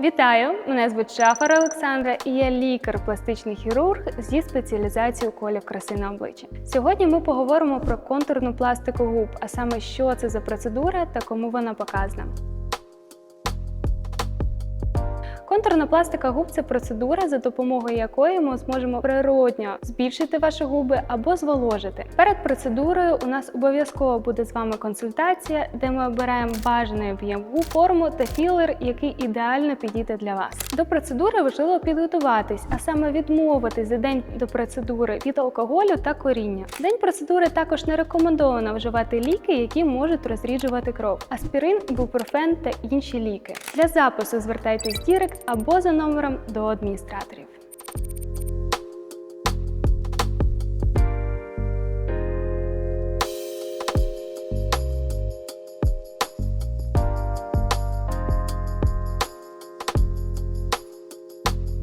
Вітаю! Мене звуть Шафар Олександра і я лікар-пластичний хірург зі спеціалізацією колів краси на обличчя. Сьогодні ми поговоримо про контурну пластику губ, а саме що це за процедура та кому вона показана. Контурна пластика губ це процедура, за допомогою якої ми зможемо природньо збільшити ваші губи або зволожити. Перед процедурою у нас обов'язково буде з вами консультація, де ми обираємо бажаний об'єм губ, форму та філер, який ідеально підійде для вас. До процедури важливо підготуватись, а саме відмовитись за день до процедури від алкоголю та коріння. День процедури також не рекомендовано вживати ліки, які можуть розріджувати кров: аспірин, ібупрофен та інші ліки. Для запису звертайтесь в Дірект або за номером до адміністраторів.